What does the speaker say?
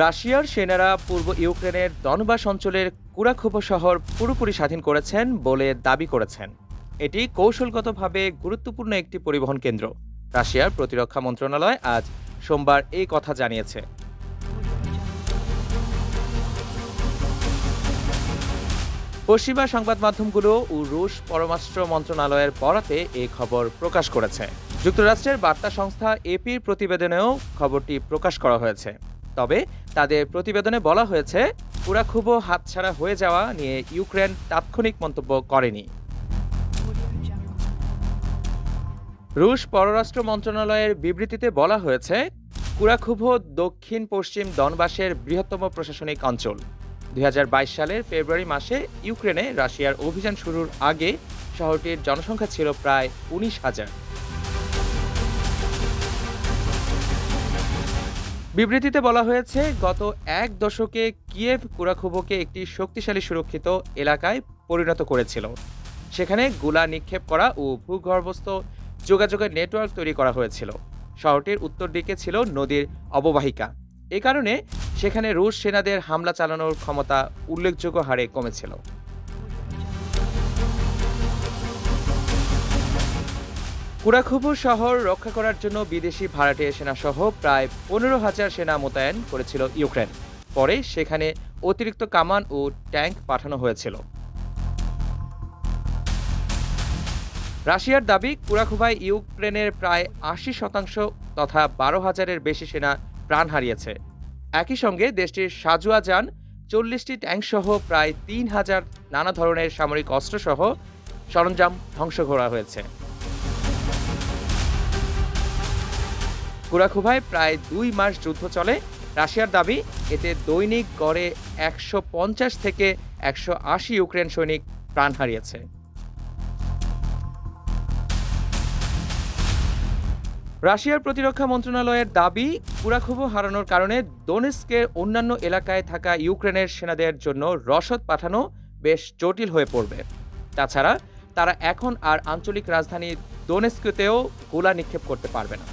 রাশিয়ার সেনারা পূর্ব ইউক্রেনের দনবাস অঞ্চলের কুরাখোপ শহর পুরোপুরি স্বাধীন করেছেন বলে দাবি করেছেন। এটি কৌশলগতভাবে গুরুত্বপূর্ণ একটি পরিবহন কেন্দ্র। রাশিয়ার প্রতিরক্ষা মন্ত্রণালয় আজ সোমবার এই কথা জানিয়েছে। পশ্চিমা সংবাদ মাধ্যমগুলো ও রুশ পররাষ্ট্র মন্ত্রণালয়ের বরাতে এই খবর প্রকাশ করেছে। যুক্তরাষ্ট্রের বার্তা সংস্থা এপির প্রতিবেদনেও খবরটি প্রকাশ করা হয়েছে। তবে তাদের প্রতিবেদনে বলা হয়েছে পুরাখুবো হাতছাড়া হয়ে যাওয়া নিয়ে ইউক্রেন তাৎক্ষণিক মন্তব্য করেনি। রুশ পররাষ্ট্র মন্ত্রণালয়ের বিবৃতিতে বলা হয়েছে, কুরাখুভো দক্ষিণ পশ্চিম দনবাসের বৃহত্তম প্রশাসনিক অঞ্চল। দুই হাজার বাইশ সালের ফেব্রুয়ারি মাসে ইউক্রেনে রাশিয়ার অভিযান শুরুর আগে শহরটির জনসংখ্যা ছিল প্রায় উনিশ হাজার। বিবৃতিতে বলা হয়েছে, গত এক দশকে কিয়েভ কুরাখুবোকে একটি শক্তিশালী সুরক্ষিত এলাকায় পরিণত করেছিল। সেখানে গোলা নিক্ষেপ করা ও ভূগর্ভস্থ যোগাযোগের নেটওয়ার্ক তৈরি করা হয়েছিল। শহরটির উত্তর দিকে ছিল নদীর অববাহিকা। এ কারণে সেখানে রুশ সেনাদের হামলা চালানোর ক্ষমতা উল্লেখযোগ্য হারে কমেছিল। কুরাখুবু শহর রক্ষা করার জন্য বিদেশি ভাড়াটে সেনাসহ প্রায় পনেরো হাজার সেনা মোতায়েন করেছিল ইউক্রেন। পরে সেখানে অতিরিক্ত কামান ও ট্যাঙ্ক পাঠানো হয়েছিল। রাশিয়ার দাবি কুরাখুবায় ইউক্রেনের প্রায় আশি শতাংশ তথা বারো হাজারের বেশি সেনা প্রাণ হারিয়েছে। একই সঙ্গে দেশটির সাজুয়া যান চল্লিশটি ট্যাঙ্কসহ প্রায় তিন হাজার নানা ধরনের সামরিক অস্ত্রসহ সরঞ্জাম ধ্বংস করা হয়েছে। কুরাখুভায় প্রায় দুই মাস যুদ্ধ চলে। রাশিয়ার দাবি, এতে দৈনিক গড়ে একশো পঞ্চাশ থেকে একশো আশি ইউক্রেন সৈনিক প্রাণ হারিয়েছে। রাশিয়ার প্রতিরক্ষা মন্ত্রণালয়ের দাবি কুরাখুবো হারানোর কারণে দোনেস্কের অন্যান্য এলাকায় থাকা ইউক্রেনের সেনাদের জন্য রসদ পাঠানো বেশ জটিল হয়ে পড়বে। তাছাড়া, তারা এখন আর আঞ্চলিক রাজধানী দোনেস্কেতেও গোলা নিক্ষেপ করতে পারবে না।